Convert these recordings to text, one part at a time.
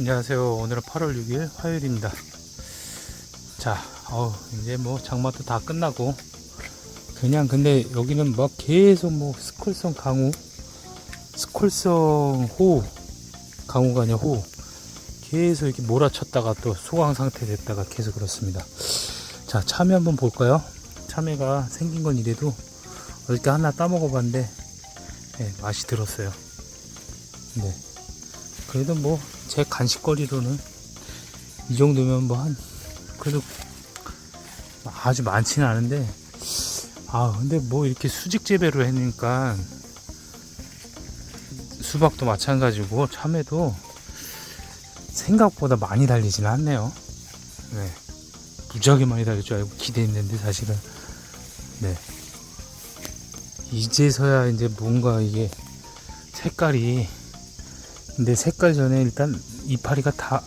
안녕하세요. 오늘은 8월 6일 화요일입니다. 자, 어우, 이제 뭐 장마도 다 끝나고 그냥 근데 여기는 막 계속 뭐 스콜성 강우, 스콜성 호우, 강우가 아니라 호우 계속 이렇게 몰아쳤다가 또 소강 상태 됐다가 계속 그렇습니다. 자, 참외 한번 볼까요? 참외가 생긴 건 이래도 어저께 하나 따먹어봤는데 네, 맛이 들었어요. 네. 그래도 뭐 제 간식거리로는 이 정도면 뭐 한 그래도 아주 많지는 않은데 아 근데 뭐 이렇게 수직 재배로 했으니까 수박도 마찬가지고 참외도 생각보다 많이 달리지는 않네요. 네. 무지하게 많이 달릴 줄 알고 기대했는데 사실은 네. 이제서야 이제 뭔가 이게 색깔이 근데 색깔 전에 일단 이파리가 다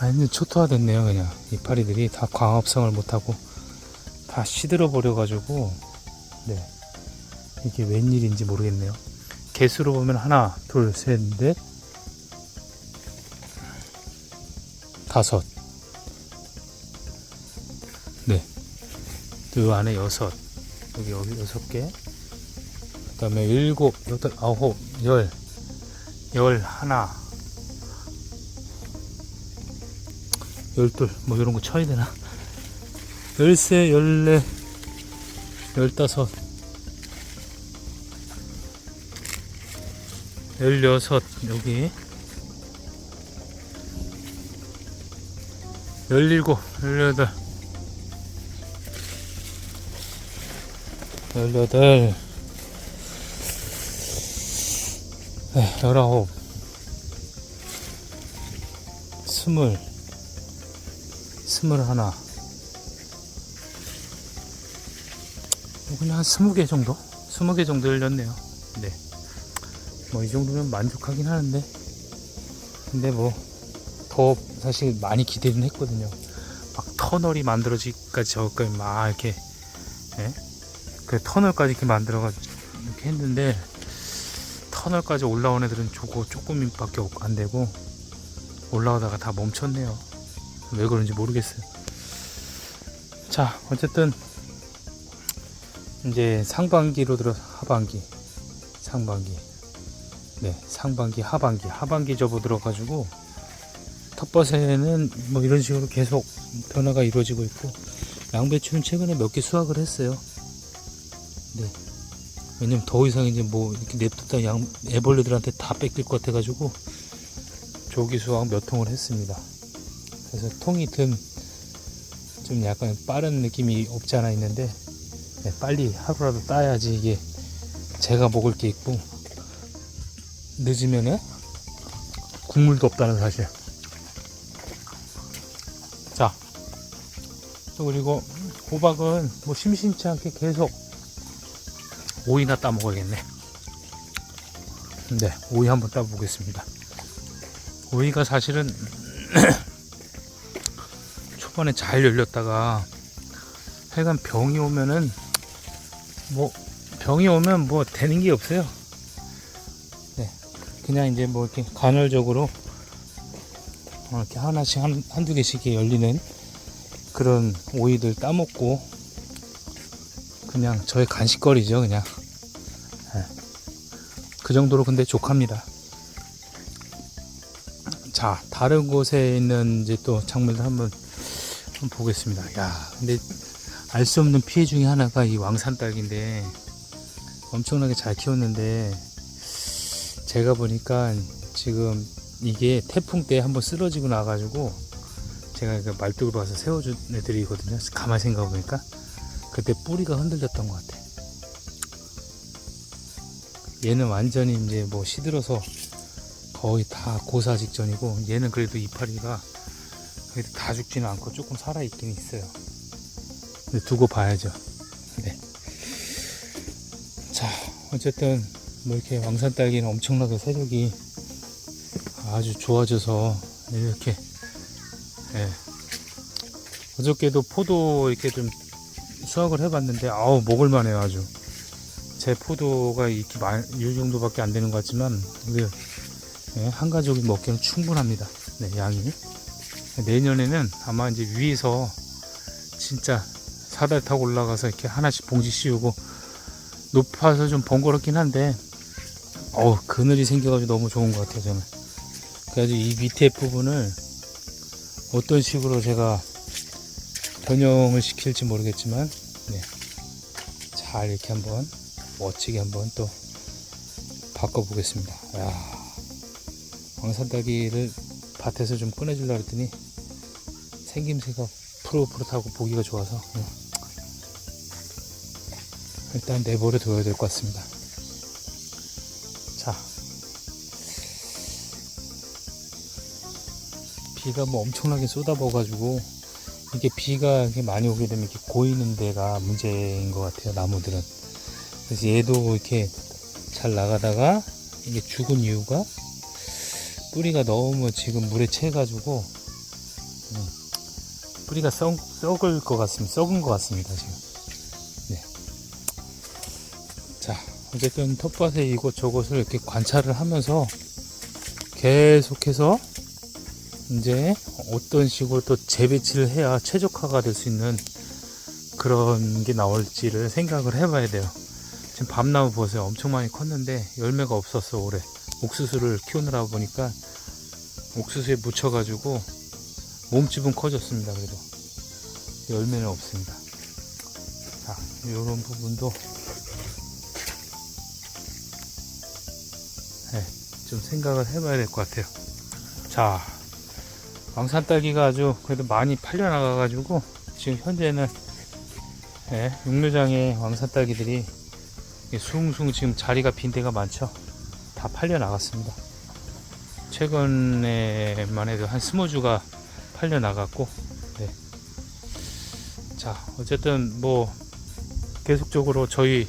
완전 초토화 됐네요 그냥. 이파리들이 다 광합성을 못하고 다 시들어 버려 가지고 네. 이게 웬일인지 모르겠네요. 개수로 보면 하나 둘셋넷 다섯. 네그 안에 여섯. 여기 여기 여섯 개. 그 다음에 일곱 여덟 아홉 열 열 하나 열둘 뭐 이런 거 쳐야 되나? 열세 열네 열다섯 열여섯 여기. 열일곱 열여덟. 열여덟 네, 열아홉 스물 스물 하나 뭐 그냥 한 스무 개 정도? 스무 개 정도 열렸네요 네. 뭐 이 정도면 만족하긴 하는데 근데 뭐 더 사실 많이 기대는 했거든요 막 터널이 만들어지기까지 저까지 막 이렇게 예? 그 터널까지 이렇게 만들어가지고 이렇게 했는데 터널까지 올라온 애들은 저거 조금밖에 안 되고 올라오다가 다 멈췄네요. 왜 그런지 모르겠어요. 자, 어쨌든 이제 상반기로 들어 하반기, 상반기, 네, 상반기, 하반기, 하반기 접어 들어가지고 텃밭에는 뭐 이런 식으로 계속 변화가 이루어지고 있고 양배추는 최근에 몇 개 수확을 했어요. 네. 왜냐면 더 이상 이제 뭐 이렇게 냅뒀다 양 애벌레들한테 다 뺏길 것 같아가지고 조기 수확 몇 통을 했습니다. 그래서 통이 든 좀 약간 빠른 느낌이 없지 않아 있는데 네, 빨리 하루라도 따야지 이게 제가 먹을 게 있고 늦으면은 국물도 없다는 사실. 자, 또 그리고 호박은 뭐 심심치 않게 계속 오이나 따 먹어야겠네. 네, 오이 한번 따 보겠습니다. 오이가 사실은 초반에 잘 열렸다가 하여간 병이 오면은 뭐 병이 오면 뭐 되는 게 없어요. 네, 그냥 이제 뭐 이렇게 간헐적으로 어, 이렇게 하나씩 한, 한두 개씩 열리는 그런 오이들 따먹고 그냥 저의 간식거리죠, 그냥. 그 정도로 근데 족합니다. 자, 다른 곳에 있는 이제 또 작물들 한번, 한번 보겠습니다. 야, 근데 알 수 없는 피해 중에 하나가 이 왕산 딸기인데 엄청나게 잘 키웠는데 제가 보니까 지금 이게 태풍 때 한번 쓰러지고 나가지고 제가 그 말뚝으로 와서 세워준 애들이거든요. 가만히 생각해 보니까 그때 뿌리가 흔들렸던 것 같아. 얘는 완전히 이제 뭐 시들어서 거의 다 고사 직전이고 얘는 그래도 이파리가 그래도 다 죽지는 않고 조금 살아 있긴 있어요. 두고 봐야죠. 네. 자, 어쨌든 뭐 이렇게 왕산 딸기는 엄청나게 세력이 아주 좋아져서 이렇게 예. 어저께도 포도 이렇게 좀 수확을 해봤는데 아우 먹을만해요 아주 제 포도가 이렇게 많이, 이 정도밖에 안 되는 것 같지만 그 예, 한 가족이 먹기는 충분합니다. 네, 양이. 내년에는 아마 이제 위에서 진짜 사다리 타고 올라가서 이렇게 하나씩 봉지 씌우고 높아서 좀 번거롭긴 한데 어우 그늘이 생겨가지고 너무 좋은 것 같아요 저는 그래가지고 이 밑에 부분을 어떤 식으로 제가 변형을 시킬지 모르겠지만 네. 잘 이렇게 한번 멋지게 한번 또 바꿔보겠습니다 야 왕산딸기를 밭에서 좀 꺼내주려고 했더니 생김새가 푸릇푸릇하고 보기가 좋아서 예. 일단 내버려 둬야 될 것 같습니다. 자, 비가 뭐 엄청나게 쏟아부어가지고 이게 비가 많이 오게 되면 이렇게 고이는 데가 문제인 것 같아요. 나무들은. 그래서 얘도 이렇게 잘 나가다가 이게 죽은 이유가 뿌리가 너무 지금 물에 채가지고 음, 뿌리가 썩, 썩을 것 같습니다. 썩은 것 같습니다. 지금. 네. 자, 어쨌든 텃밭에 이곳 저곳을 이렇게 관찰을 하면서 계속해서 이제 어떤 식으로 또 재배치를 해야 최적화가 될 수 있는 그런 게 나올지를 생각을 해봐야 돼요. 지금 밤나무 보세요. 엄청 많이 컸는데 열매가 없었어 올해. 옥수수를 키우느라 보니까 옥수수에 묻혀가지고 몸집은 커졌습니다. 그래도 열매는 없습니다. 자, 이런 부분도 네, 좀 생각을 해봐야 될 것 같아요. 자, 왕산 딸기가 아주 그래도 많이 팔려 나가가지고 지금 현재는 네, 육류장에 왕산 딸기들이 숭숭 지금 자리가 빈 데가 많죠. 다 팔려 나갔습니다. 최근에만 해도 한 스무 주가 팔려 나갔고, 네. 자, 어쨌든 뭐 계속적으로 저희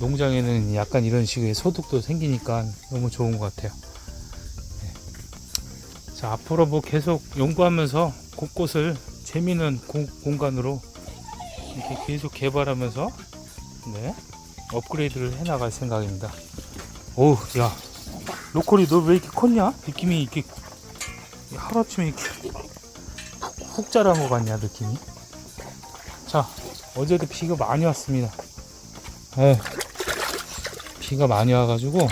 농장에는 약간 이런 식의 소득도 생기니까 너무 좋은 것 같아요. 네. 자, 앞으로 뭐 계속 연구하면서 곳곳을 재미있는 공, 공간으로 이렇게 계속 개발하면서 네, 업그레이드를 해 나갈 생각입니다. 오우, 야, 로컬이 너 왜 이렇게 컸냐? 느낌이 이렇게 하루아침에 이렇게 훅, 훅 자란 것 같냐, 느낌이? 자, 어제도 비가 많이 왔습니다. 에 비가 많이 와가지고,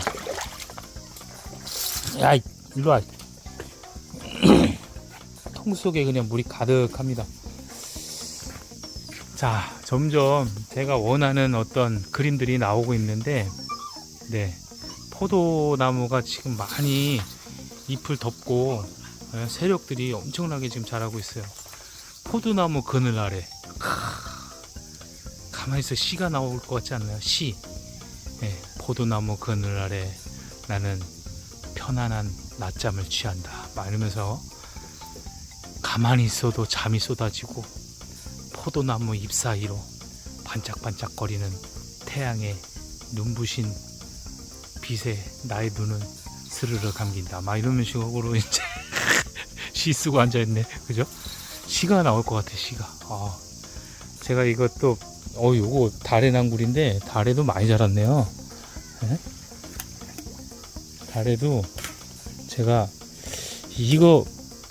야, 이- 일로 와. 통 속에 그냥 물이 가득합니다. 자, 점점 제가 원하는 어떤 그림들이 나오고 있는데, 네. 포도나무가 지금 많이 잎을 덮고 예, 세력들이 엄청나게 지금 자라고 있어요. 포도나무 그늘 아래. 크, 가만히 있어 시가 나올 것 같지 않나요? 시. 예, 포도나무 그늘 아래 나는 편안한 낮잠을 취한다. 막 이러면서 가만히 있어도 잠이 쏟아지고 포도나무 잎 사이로 반짝반짝거리는 태양의 눈부신 빛에 나의 눈은 스르르 감긴다. 막 이런 식으로 이제 시 쓰고 앉아있네. 그죠? 시가 나올 것 같아, 시가. 아, 제가 이것도, 어, 요거 달의 낭굴인데, 달에도 많이 자랐네요. 예? 달에도 제가, 이거,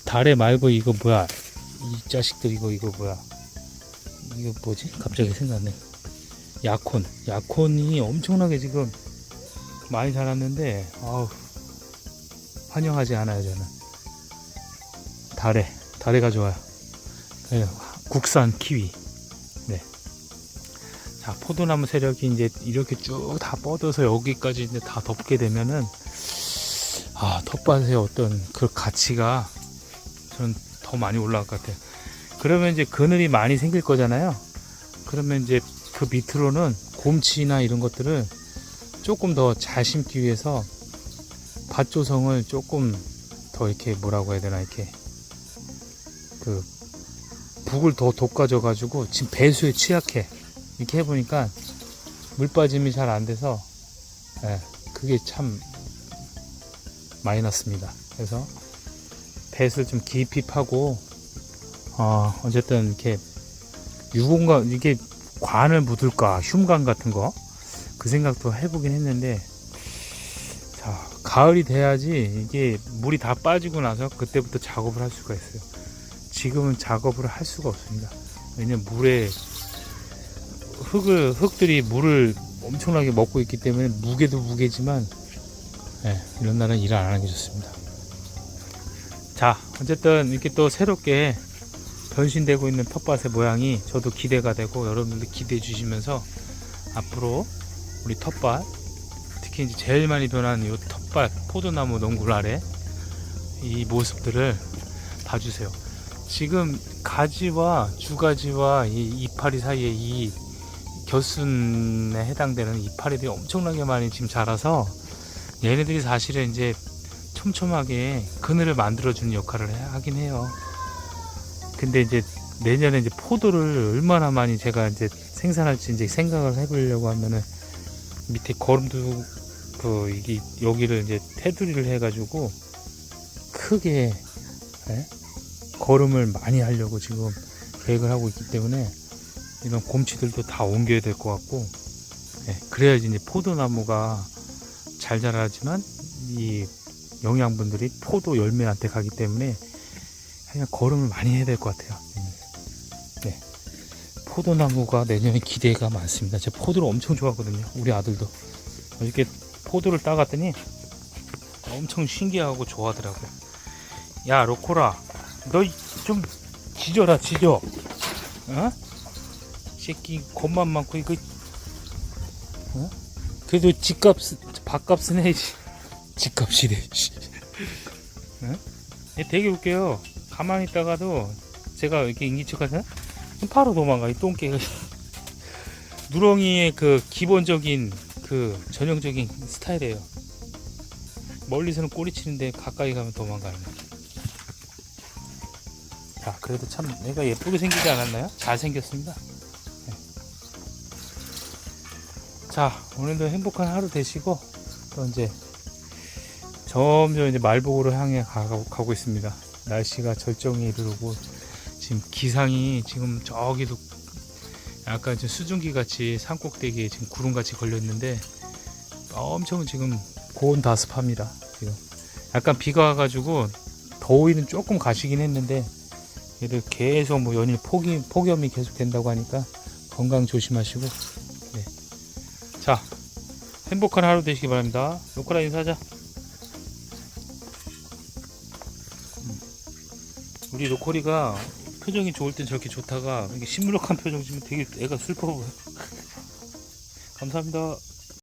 달에 말고 이거 뭐야. 이 자식들 이거, 이거 뭐야. 이거 뭐지? 갑자기 생각나네. 야콘. 야콘이 엄청나게 지금 많이 자랐는데 아우 환영하지 않아요 저는 달에 달에가 좋아요 네, 국산 키위 네 자 포도나무 세력이 이제 이렇게 쭉 다 뻗어서 여기까지 이제 다 덮게 되면은 아 텃밭의 어떤 그 가치가 저는 더 많이 올라갈 것 같아요 그러면 이제 그늘이 많이 생길 거잖아요. 그러면 이제 그 밑으로는 곰치나 이런 것들을 조금 더 잘 심기 위해서 밭 조성을 조금 더 이렇게 뭐라고 해야 되나 이렇게 그 북을 더 돋가져 가지고 지금 배수에 취약해. 이렇게 해보니까 물 빠짐이 잘 안 돼서 예, 그게 참 마이너스입니다. 그래서 뱃을 좀 깊이 파고 어, 어쨌든 이렇게 유공간 이게 관을 묻을까 흉관 같은 거 그 생각도 해보긴 했는데 자 가을이 돼야지 이게 물이 다 빠지고 나서 그때부터 작업을 할 수가 있어요. 지금은 작업을 할 수가 없습니다. 왜냐면 물에 흙을 흙들이 물을 엄청나게 먹고 있기 때문에 무게도 무게지만 예, 이런 날은 일안 하는 게 좋습니다. 자, 어쨌든 이렇게 또 새롭게 변신되고 있는 텃밭의 모양이 저도 기대가 되고 여러분들 기대해 주시면서 앞으로 우리 텃밭 특히 이제 제일 많이 변한 이 텃밭 포도나무 농굴 아래 이 모습들을 봐주세요. 지금 가지와 주가지와 이 이파리 사이에 이 겨순에 해당되는 이파리들이 엄청나게 많이 지금 자라서 얘네들이 사실은 이제 촘촘하게 그늘을 만들어주는 역할을 해- 하긴 해요. 근데 이제 내년에 이제 포도를 얼마나 많이 제가 이제 생산할지 이제 생각을 해보려고 하면은 밑에 거름도 그 이게 여기를 이제 테두리를 해가지고 크게 예? 거름을 많이 하려고 지금 계획을 하고 있기 때문에 이런 곰치들도 다 옮겨야 될 것 같고 예, 그래야지 이제 포도나무가 잘 자라지만 이 영양분들이 포도 열매한테 가기 때문에 그냥 거름을 많이 해야 될 것 같아요. 음. 네. 포도나무가 내년에 기대가 많습니다. 제가 포도를 엄청 좋아하거든요. 우리 아들도. 어저께 포도를 따갔더니 엄청 신기하고 좋아하더라고요. 야, 로코라. 너 좀 지져라, 지져. 어? 새끼 겁만 많고 이거 어? 그래도 집값 밥값은 해야지 집값이래 씨. 어? 얘 되게 웃겨요 가만히 있다가도 제가 이렇게 인기척하잖아? 바로 도망가 이 똥개가 누렁이의 그 기본적인 그 전형적인 스타일이에요. 멀리서는 꼬리 치는데 가까이 가면 도망가는 자 그래도 참 내가 예쁘게 생기지 않았나요? 잘 생겼습니다. 자, 오늘도 행복한 하루 되시고, 또 이제 점점 이제 말복으로 향해 가고 있습니다. 날씨가 절정에 이르르고, 지금 기상이 지금 저기도 약간 좀 수증기 같이 산 꼭대기에 지금 구름 같이 걸려 있는데, 엄청 지금 고온 다습합니다. 지금 약간 비가 와가지고 더위는 조금 가시긴 했는데, 얘들 계속 뭐 연일 폭이, 폭염이 계속 된다고 하니까 건강 조심하시고, 자, 행복한 하루 되시기 바랍니다. 로컬라 인사하자. 우리 로컬이가 표정이 좋을 땐 저렇게 좋다가 이게 시무룩한 표정 지면 되게 애가 슬퍼 보여. 감사합니다.